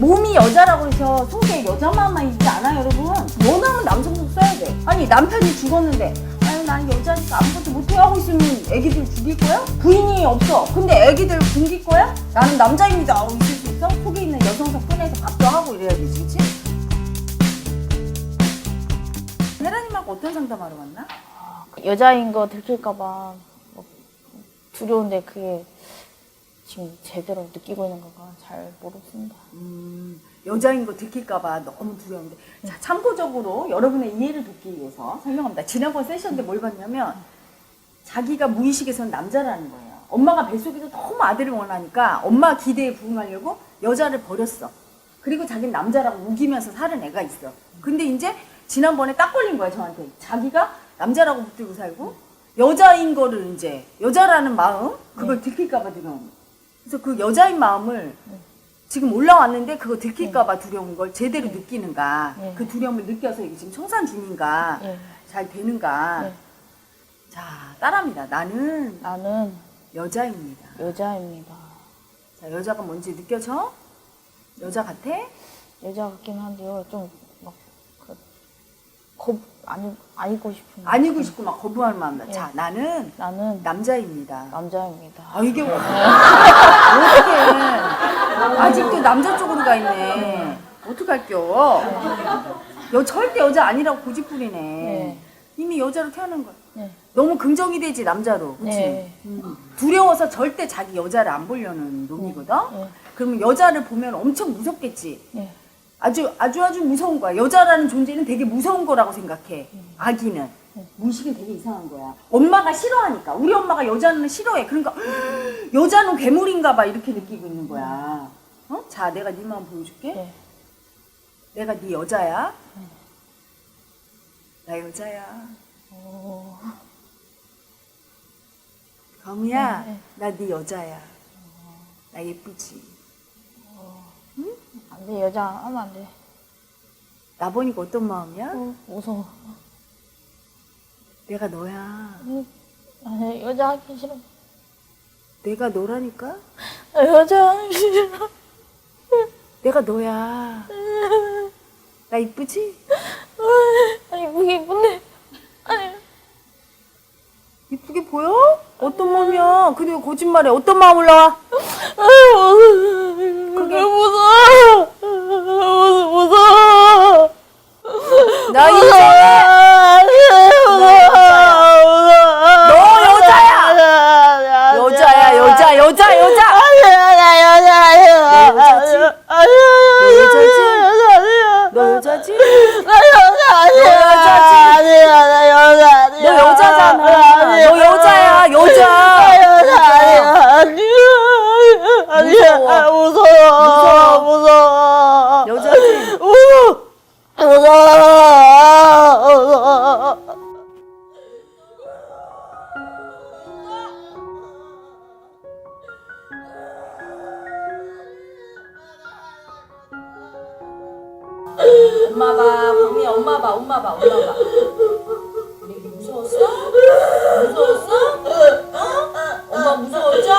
몸이 여자라고 해서 속에 여자만만 있지 않아요, 여러분? 원하면 남성도 써야 돼. 아니, 남편이 죽었는데, 아유, 난 여자니까 아무것도 못해 하고 있으면 애기들 죽일 거야? 부인이 없어. 근데 애기들 굶길 거야? 나는 남자입니다. 하고 있을 수 있어? 속에 있는 여성성 꺼내서 밥도 하고 이래야 되지, 그치? 헤라님하고 어떤 상담하러 왔나? 여자인 거 들킬까봐 뭐 두려운데 그게 지금 제대로 느끼고 있는 건가 잘 모르겠습니다. 음, 여자인 거 들킬까봐 너무 두려운데. 자, 참고적으로 여러분의 이해를 돕기 위해서 설명합니다. 지난번 세션 때 뭘 봤냐면, 자기가 무의식에서는 남자라는 거예요. 엄마가 뱃속에서 너무 아들을 원하니까 엄마 기대에 부응하려고 여자를 버렸어. 그리고 자기는 남자라고 우기면서 사는 애가 있어. 근데 이제 지난번에 딱 걸린 거야, 저한테. 자기가 남자라고 붙들고 살고, 여자인 거를 이제, 여자라는 마음, 그걸 들킬까봐 두려운 거야. 그래서 그 여자인 마음을 지금 올라왔는데 그거 들킬까봐 두려운 걸 제대로 느끼는가, 네. 그 두려움을 느껴서 이게 지금 청산 중인가, 예. 잘 되는가. 네. 자, 따라합니다. 나는 나는 여자입니다. 여자입니다. 자, 여자가 뭔지 느껴져? 여자 같아? 여자 같긴 한데요. 좀막 그 겁 아니 아니고 싶은. 아니고 싶고 막 거부하는 마음. 예. 자, 나는 나는 남자입니다. 남자입니다. 아, 이게 뭐- 어떡해. 아직도 남자 쪽으로 가 있네. 어떡할겨. 여, 절대 여자 아니라고 고집부리네. 네. 이미 여자로 태어난 거야. 네. 너무 긍정이 되지, 남자로. 그치? 네. 음. 두려워서 절대 자기 여자를 안 보려는 놈이거든? 네. 그러면 여자를 보면 엄청 무섭겠지. 네. 아주, 아주 아주 무서운 거야. 여자라는 존재는 되게 무서운 거라고 생각해. 아기는. 무의식은 되게 이상한 거야. 엄마가 싫어하니까. 우리 엄마가 여자는 싫어해. 그러니까, 여자는 괴물인가 봐. 이렇게 느끼고 있는 거야. 어? 자, 내가 네 마음 보여줄게. 네. 내가 네 여자야. 나 여자야. 오. 경우야, 네, 네. 나네 여자야. 나 예쁘지? 안 돼 여자 하면 안 돼. 나 보니까 어떤 마음이야? 어, 무서워. 내가 너야. 음, 아니 여자 하기 싫어. 내가 너라니까? 나 여자 하기 싫어. 내가 너야. 나 이쁘지? 아니 이쁘게 이쁜데. 아니 이쁘게 보여? 어떤 마음이야? 근데 왜 거짓말해? 어떤 마음 올라와? 그게 무서워. 무서워. 무서워. 나 이제 너 여자야! 여자야, 여자, 여자, 여자! 너 여자지? 너 여자잖아. 엄마 봐, 범이 엄마 봐, 엄마 봐, 엄마 봐. 우리 무서웠어? 무서웠어? 어? 엄마 무서웠죠?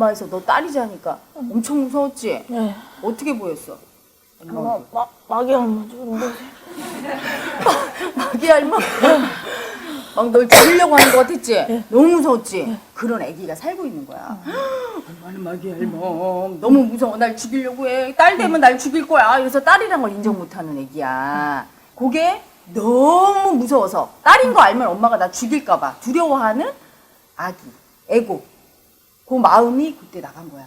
엄마에서 너 딸이자니까 엄청 무서웠지? 네. 어떻게 보였어? 엄마 마, 마귀 할머 주는데 마귀 할머? 막널 죽이려고 하는 것 같았지? 너무 무서웠지? 그런 애기가 살고 있는 거야. 엄마는 마귀 할머. 너무 무서워. 날 죽이려고 해. 딸 되면 날 죽일 거야. 그래서 딸이란 걸 인정 못 하는 애기야. 그게 너무 무서워서 딸인 거 알면 엄마가 나 죽일까 봐 두려워하는 아기, 애고. 그 마음이 그때 나간 거야.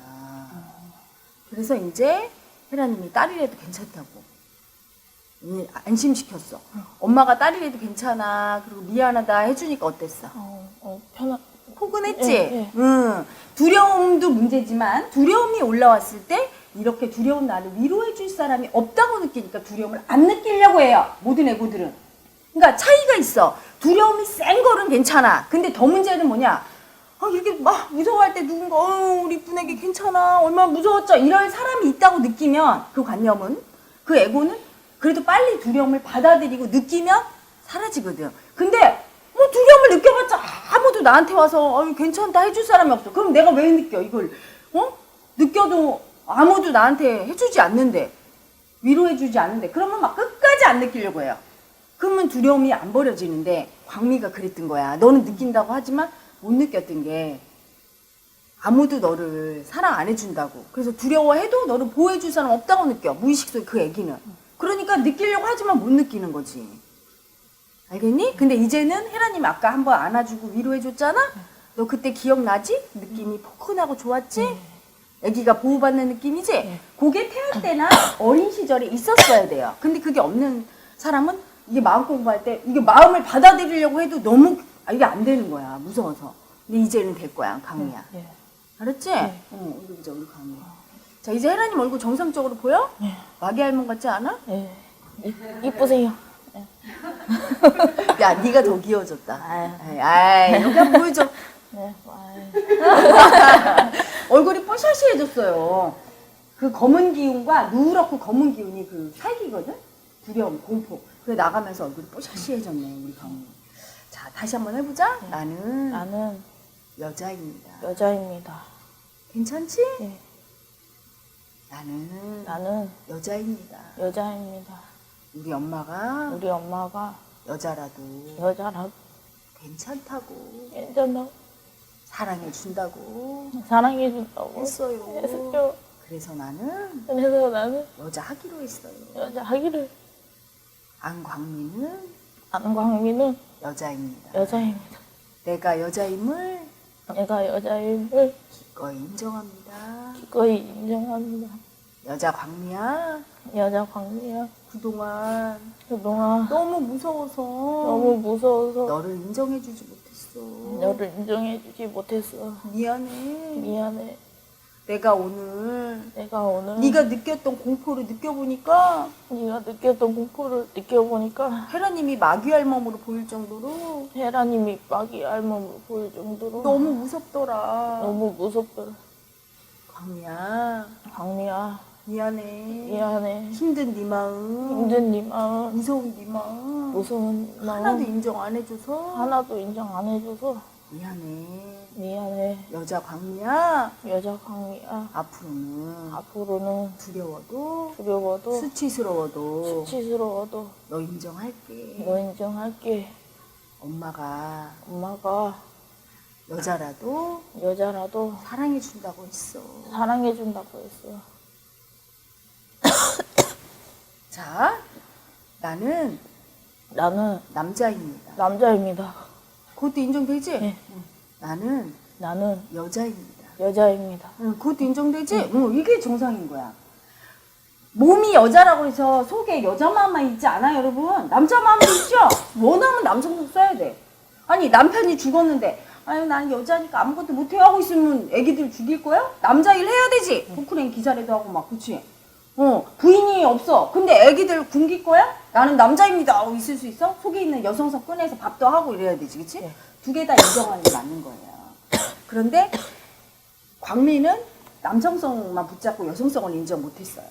그래서 이제 혜라님이 딸이라도 괜찮다고. 이 안심시켰어. 엄마가 딸이라도 괜찮아. 그리고 미안하다 해주니까 어땠어? 어, 어, 편한 포근했지? 예, 예. 응. 두려움도 문제지만 두려움이 올라왔을 때 이렇게 두려운 나를 위로해 줄 사람이 없다고 느끼니까 두려움을 안 느끼려고 해요. 모든 애고들은. 그러니까 차이가 있어. 두려움이 센 거는 괜찮아. 근데 더 문제는 뭐냐? 아, 이렇게 막 무서워할 때 누군가, 어, 우리 애기 괜찮아. 얼마나 무서웠죠? 이럴 사람이 있다고 느끼면 그 관념은, 그 에고는 그래도 빨리 두려움을 받아들이고 느끼면 사라지거든. 근데 뭐 두려움을 느껴봤자 아무도 나한테 와서 어, 괜찮다 해줄 사람이 없어. 그럼 내가 왜 느껴 이걸? 어? 느껴도 아무도 나한테 해주지 않는데 위로해주지 않는데 그러면 막 끝까지 안 느끼려고 해요. 그러면 두려움이 안 버려지는데 광미가 그랬던 거야. 너는 느낀다고 하지만 못 느꼈던 게 아무도 너를 사랑 안 해준다고. 그래서 두려워해도 너를 보호해줄 사람 없다고 느껴. 무의식 속에 그 애기는. 그러니까 느끼려고 하지만 못 느끼는 거지. 알겠니? 근데 이제는 혜라님 아까 한번 안아주고 위로해줬잖아? 너 그때 기억나지? 느낌이 포근하고 좋았지? 애기가 보호받는 느낌이지? 그게 태아 때나 어린 시절에 있었어야 돼요. 근데 그게 없는 사람은 이게 마음 공부할 때 이게 마음을 받아들이려고 해도 너무 아, 이게 안 되는 거야. 무서워서. 근데 이제는 될 거야, 강미야. 예. 알았지? 어, 우리 보자, 우리 강미. 자, 이제 혜라님 얼굴 정상적으로 보여? 예. 마귀 할멈 같지 않아? 예. 이, 이쁘세요. 야, 네가 더 귀여워졌다. 아이, 아이, 여기 한번 보여줘. 네. 얼굴이 뽀샤시해졌어요. 그 검은 기운과 누렇고 검은 기운이 그 살기거든? 두려움, 공포. 그래 나가면서 얼굴이 뽀샤시해졌네, 우리 강미. 자, 다시 한번 해보자. 나는 나는 여자입니다. 여자입니다. 괜찮지? 예. 나는 나는 여자입니다. 여자입니다. 우리 엄마가 우리 엄마가 여자라도 여자라 괜찮다고 괜찮다고 사랑해 준다고 사랑해 준다고 했어요. 했었죠. 그래서 나는 그래서 나는 여자 하기로 했어요. 여자 하기를 안광미는 안광미는 여자입니다. 여자입니다. 내가 여자임을 내가 여자임을 기꺼이 인정합니다. 기꺼이 인정합니다. 여자 광미야, 여자 광미야 그동안 그동안 너무 무서워서 너무 무서워서 너를 인정해주지 못했어. 너를 인정해주지 못했어. 미안해. 미안해. 내가 오늘 내가 오늘 네가 느꼈던 공포를 느껴보니까 네가 느꼈던 공포를 느껴보니까 헤라님이 마귀알몸으로 보일 정도로 헤라님이 마귀 알몸으로 보일 정도로 너무 무섭더라. 너무 무섭더라. 광미야, 광미야 미안해. 미안해. 힘든 네 마음, 힘든 네 마음 무서운 네 마음, 무서운 하나도 마음 인정 안 해줘서 하나도 인정 안 해줘서 미안해. 미안해. 여자 광미야, 여자 광미야 앞으로는 앞으로는 두려워도 두려워도 수치스러워도 수치스러워도 너 인정할게. 너 인정할게. 엄마가 엄마가 여자라도 여자라도 사랑해 준다고 했어. 사랑해 준다고 했어. 자, 나는 나는 남자입니다. 남자입니다. 그것도 인정되지? 네. 응. 나는 나는 여자입니다. 여자입니다. 응, 그것도 인정되지? 응, 이게 정상인 거야. 몸이 여자라고 해서 속에 여자 마음만 있지 않아요, 여러분? 남자 마음도 있죠? 원하면 남성도 써야 돼. 아니, 남편이 죽었는데, 아유, 난 여자니까 아무것도 못해 하고 있으면 애기들 죽일 거야? 남자 일 해야 되지? 포크레인 기사라도 하고 막, 그치? 어, 부인이 없어. 근데 애기들 굶길 거야? 나는 남자입니다. 하고 있을 수 있어? 속에 있는 여성성 꺼내서 밥도 하고 이래야 되지, 그치? 네. 두개 다 인정하는 게 맞는 거예요. 그런데 광미는 남성성만 붙잡고 여성성을 인정 못했어요.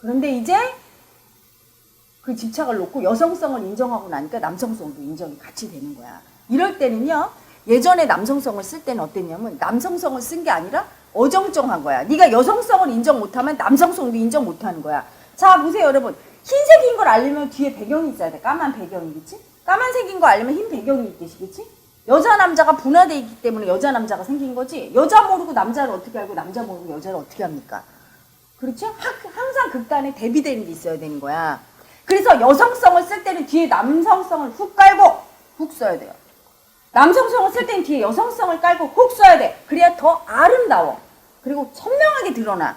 그런데 이제 그 집착을 놓고 여성성을 인정하고 나니까 남성성도 인정이 같이 되는 거야. 이럴 때는요, 예전에 남성성을 쓸 때는 어땠냐면, 남성성을 쓴 게 아니라 어정쩡한 거야. 네가 여성성을 인정 못하면 남성성도 인정 못하는 거야. 자 보세요 여러분. 흰색인 걸 알려면 뒤에 배경이 있어야 돼. 까만 배경이겠지? 까만색인 거 알려면 흰 배경이 있겠지? 여자 남자가 분화돼 있기 때문에 여자 남자가 생긴 거지. 여자 모르고 남자를 어떻게 알고 남자 모르고 여자를 어떻게 합니까? 그렇죠? 하- 항상 극단에 대비되는 게 있어야 되는 거야. 그래서 여성성을 쓸 때는 뒤에 남성성을 훅 깔고 훅 써야 돼요. 남성성을 쓸 때는 뒤에 여성성을 깔고 훅 써야 돼. 그래야 더 아름다워. 그리고 선명하게 드러나.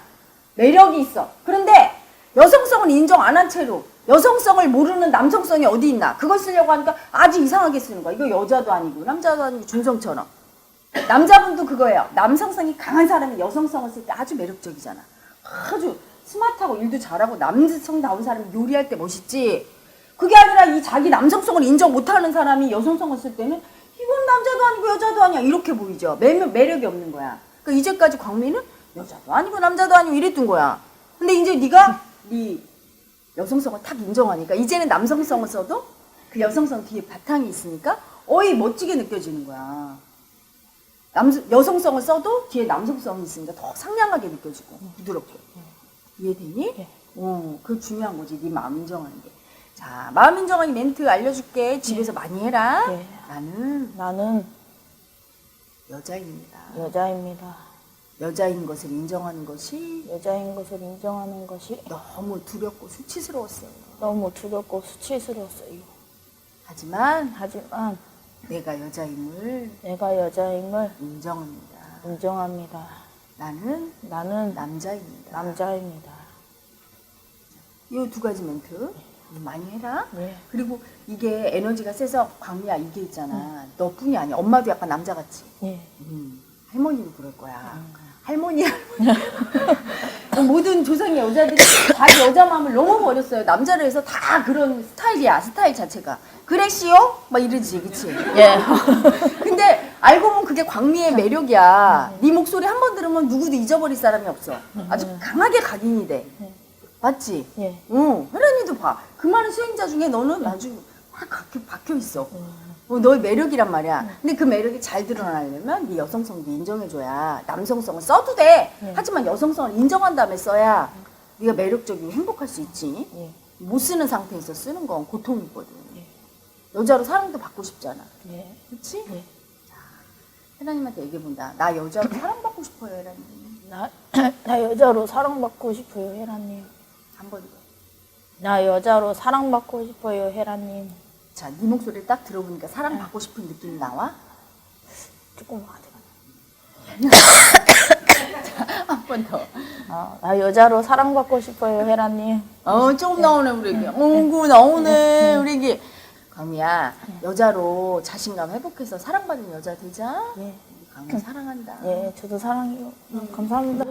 매력이 있어. 그런데 여성성을 인정 안 한 채로 여성성을 모르는 남성성이 어디 있나? 그걸 쓰려고 하니까 아주 이상하게 쓰는 거야. 이거 여자도 아니고 남자도 아니고 준성처럼. 남자분도 그거예요. 남성성이 강한 사람이 여성성을 쓸 때 아주 매력적이잖아. 아주 스마트하고 일도 잘하고 남성다운 사람이 요리할 때 멋있지. 그게 아니라 이 자기 남성성을 인정 못하는 사람이 여성성을 쓸 때는 이건 남자도 아니고 여자도 아니야 이렇게 보이죠. 매, 매력이 없는 거야. 그러니까 이제까지 광민은 여자도 아니고 남자도 아니고 이랬던 거야. 근데 이제 네가 네 여성성을 탁 인정하니까 이제는 남성성을 써도 그 여성성 뒤에 바탕이 있으니까 어이 멋지게 느껴지는 거야. 남 여성성을 써도 뒤에 남성성이 있으니까 더 상냥하게 느껴지고 부드럽게 이해되니? 예. 어, 그 중요한 거지. 네 마음 인정하는 게. 자, 마음 인정하기 멘트 알려줄게. 집에서 많이 해라. 예. 나는 나는 여자입니다. 여자입니다. 여자인 것을 인정하는 것이 여자인 것을 인정하는 것이 너무 두렵고 수치스러웠어요. 너무 두렵고 수치스러웠어요. 하지만 하지만 내가 여자임을 내가 여자임을 인정합니다. 인정합니다. 나는 나는 남자입니다. 남자입니다. 이 두 가지 멘트 많이 해라. 네. 그리고 이게 에너지가 세서 광미야 이게 있잖아. 너뿐이 아니야. 엄마도 약간 남자같이. 예. 음, 할머니도 그럴 거야. 할머니, 할머니. 모든 조상의 여자들이 자기 여자 마음을 너무 버렸어요. 남자를 해서 다 그런 스타일이야. 스타일 자체가. 그래시오? 막 이러지, 그치? 예. 근데 알고 보면 그게 광미의 매력이야. 네 목소리 한 번 들으면 누구도 잊어버릴 사람이 없어. 아주 강하게 각인이 돼. 맞지? 예. 응, 혜란이도 봐. 그 많은 수행자 중에 너는 아주 확 박혀, 박혀 있어. 어, 너의 매력이란 말이야. 근데 그 매력이 잘 드러나려면 네 여성성도 인정해줘야 남성성을 써도 돼. 네. 하지만 여성성을 인정한 다음에 써야 네가 매력적이고 행복할 수 있지. 예. 못 쓰는 상태에서 쓰는 건 고통이거든. 예. 여자로 사랑도 받고 싶잖아. 예. 그치? 예. 혜란님한테 얘기해본다. 나 여자로 사랑받고 싶어요, 혜란님. 나, 나 여자로 사랑받고 싶어요, 헤라님. 한번 더. 나 여자로 사랑받고 싶어요, 헤라님. 자, 네 목소리를 딱 들어보니까 사랑받고 싶은 느낌이 나와? 조금 아직 한번 더. 아, 나 여자로 사랑받고 싶어요, 헤라님. 어, 조금 나오네, 우리 애기. 어구, 나오네, 우리 애기. 강미야, 여자로 자신감 회복해서 사랑받는 여자 되자. 예. 우리 강미 사랑한다. 예, 저도 사랑해요. 감사합니다.